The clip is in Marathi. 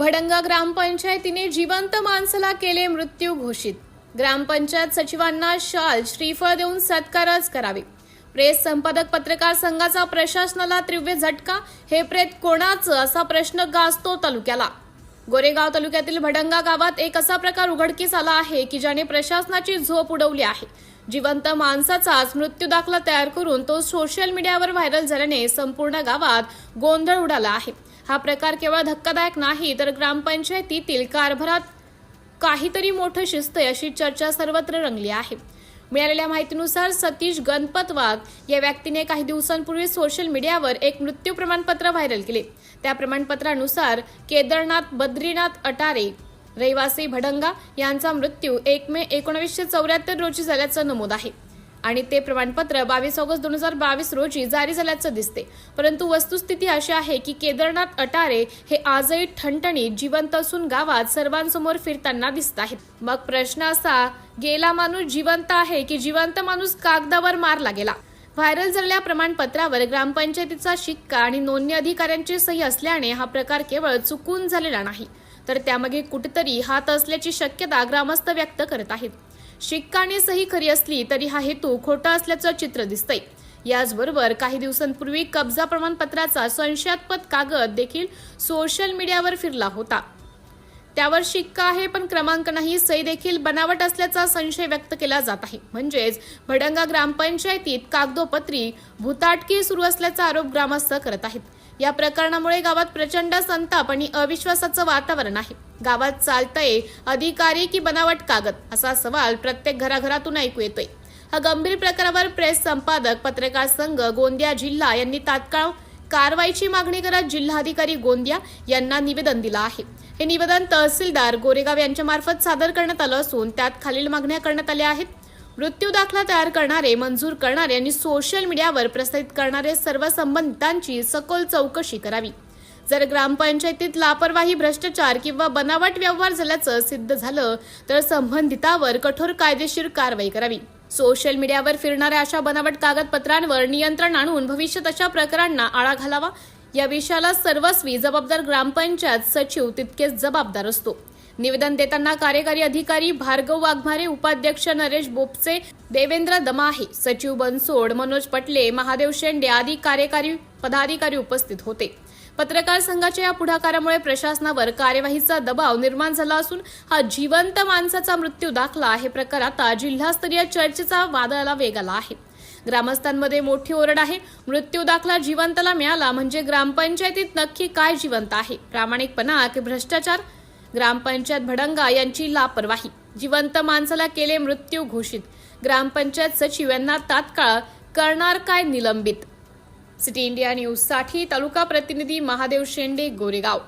भडंगा ग्रामपंचायतीने जिवंत माणसाला केले मृत्यू घोषित. ग्रामपंचायत सचिवांना शाल श्रीफळ देऊन सत्कारच करावे. प्रेस संपादक पत्रकार संघाचा प्रशासनाला तीव्र झटका हे प्रेत कोणाचं असा प्रश्न गाजतो तालुक्याला. गोरेगाव तालुक्यातील भडंगा गावात एक असा प्रकार उघडकीस आला आहे की ज्याने प्रशासनाची झोप उडवली आहे. जिवंत माणसाचाच मृत्यू दाखला तयार करून तो सोशल मीडियावर व्हायरल झाल्याने संपूर्ण गावात गोंधळ उडाला आहे. हा प्रकार केवळ धक्कादायक नाही तर ग्रामपंचायतीतील कारभारात काहीतरी मोठं शिस्त आहे अशी चर्चा सर्वत्र रंगली आहे. मिळालेल्या माहितीनुसार सतीश गणपतवाघ या व्यक्तीने काही दिवसांपूर्वी सोशल मीडियावर एक मृत्यू प्रमाणपत्र व्हायरल केले. त्या प्रमाणपत्रानुसार केदारनाथ बद्रीनाथ अटारे रहिवासी भडंगा यांचा मृत्यू एक मे एकोणीसशे चौऱ्याहत्तर रोजी झाल्याचं नमूद आहे. आणि ते प्रमाणपत्र बावीस ऑगस्ट दोन हजार बावीस रोजी जारी झाल्याचं दिसते. परंतु वस्तुस्थिती अशी आहे की केदारनाथ अटारे हे आजही ठणठणीत जिवंत असून गावात सर्वांसमोर फिरताना दिसत आहेत. मग प्रश्न असा गेला माणूस जिवंत आहे की जिवंत माणूस कागदावर मारला गेला व्हायरल झालेल्या प्रमाणपत्रावर ग्रामपंचायतीचा शिक्का आणि नोंदणी अधिकाऱ्यांची सही असल्याने हा प्रकार केवळ चुकून झालेला नाही. तर त्यामागे कुठेतरी हात असल्याची शक्यता ग्रामस्थ व्यक्त करत आहेत. शिक्काने सही खरी असली तरी हा हेतू खोटा असल्याचं चित्र दिसतंय. याचबरोबर काही दिवसांपूर्वी कब्जा प्रमाणपत्राचा संशयास्पद कागद देखील सोशल मीडियावर फिरला होता. त्यावर शिक्का आहे पण क्रमांक नाही सही देखील बनावट असल्याचा संशय व्यक्त केला जात आहे. म्हणजेच भडंगा ग्रामपंचायतीत कागदोपत्री भूताटकी सुरू असल्याचा आरोप ग्रामस्थ करत आहेत. या प्रकरणामुळे गावात प्रचंड संताप आणि अविश्वासाचं वातावरण आहे. गावात चालतंय अधिकारी की बनावट कागद असा सवाल प्रत्येक घराघरातून ऐकू येतोय. हा गंभीर प्रकारावर प्रेस संपादक पत्रकार संघ गोंदिया जिल्हा यांनी तात्काळ कारवाईची मागणी करत जिल्हाधिकारी गोंदिया यांना निवेदन दिलं आहे. हे निवेदन तहसीलदार गोरेगाव यांच्या मार्फत सादर करण्यात आलं असून त्यात खालील मागण्या करण्यात आल्या आहेत. मृत्यू दाखला तयार करणारे मंजूर करणारे आणि सोशल मीडियावर प्रसारित करणारे सर्व संबंधितांची सखोल चौकशी करावी. जर ग्रामपंचायतीत लापरवाही भ्रष्टाचार किंवा बनावट व्यवहार झाल्याचं सिद्ध झालं तर संबंधितावर कठोर कायदेशीर कारवाई करावी. सोशल मीडियावर फिरणाऱ्या अशा बनावट कागदपत्रांवर नियंत्रण आणून भविष्यात अशा प्रकारांना आळा घालावा? या विषयाला सर्वस्वी जबाबदार ग्रामपंचायत सचिव तितकेच जबाबदार असतो. निवेदन देताना कार्यकारी अधिकारी भार्गव वाघमारे उपाध्यक्ष नरेश बोपचे देवेंद्र दमाहे सचिव बनसोड मनोज पटले महादेव शेंडे आदी कार्यकारी पदाधिकारी उपस्थित होते. पत्रकार संघाच्या या पुढाकारामुळे प्रशासनावर कार्यवाहीचा दबाव निर्माण झाला असून हा जिवंत माणसाचा मृत्यू दाखला हे प्रकार आता जिल्हास्तरीय चर्चेचा वादळाला वेग आला आहे. ग्रामस्थांमध्ये मोठी ओरड आहे. मृत्यू दाखला जिवंतला मिळाला म्हणजे ग्रामपंचायतीत नक्की काय जिवंत आहे? प्रामाणिकपणा की भ्रष्टाचार? ग्रामपंचायत भडंगा यांची लापरवाही. जिवंत माणसाला केले मृत्यू घोषित. ग्रामपंचायत सचिव यांना तात्काळ करणार काय निलंबित? सिटी इंडिया न्यूजसाठी तालुका प्रतिनिधी महादेव शेंडे गोरेगाव.